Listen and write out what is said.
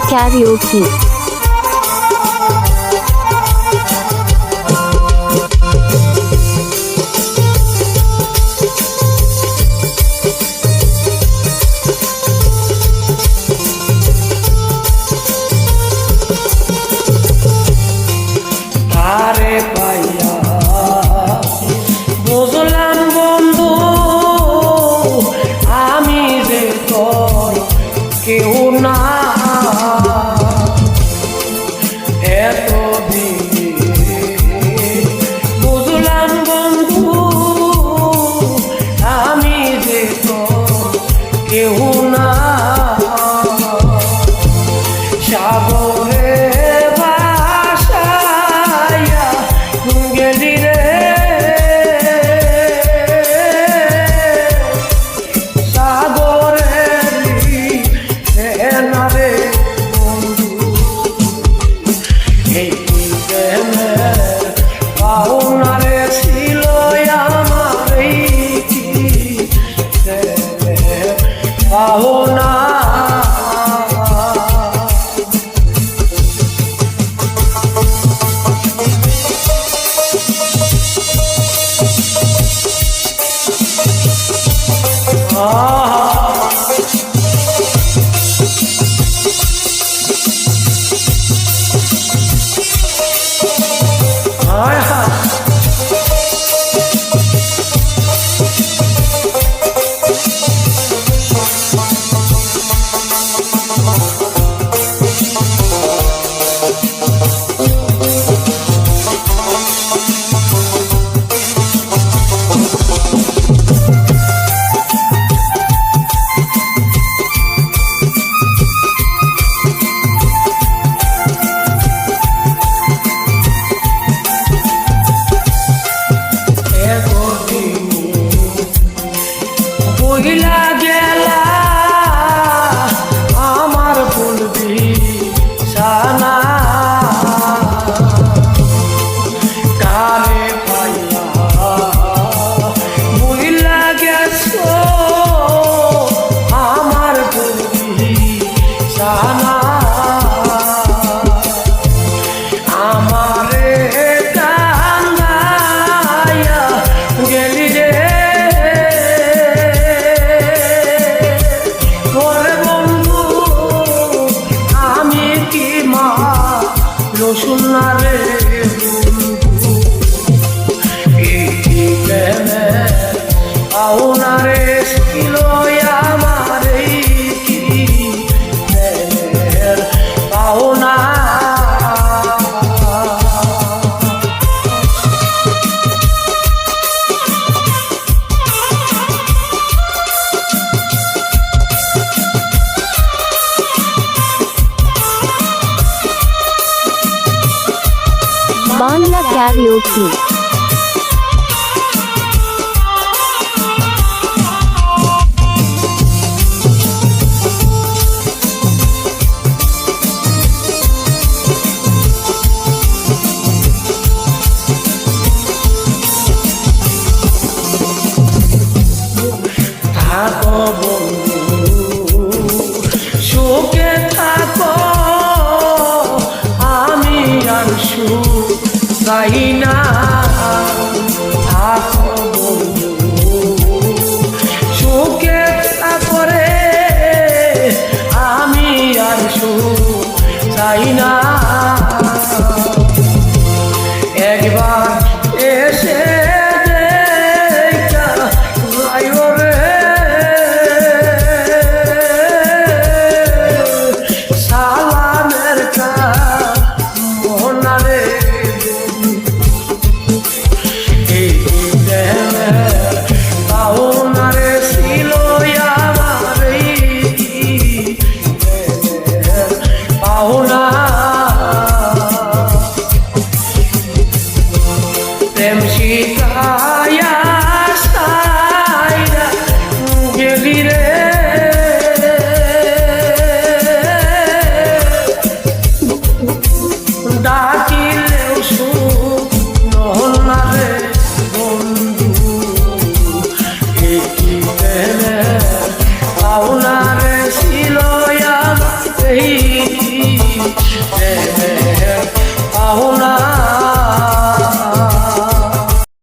Karaoke. 无奈。লাগে সোনারে লয়া মারে কি পাওনা। বাংলা ক্যারিওকি থাকো বন্ধু সুখে থাকো আমি আর সুখ চাই না থাকো বন্ধু সুখে থাকো রে আমি আর সুখ চাই না। Please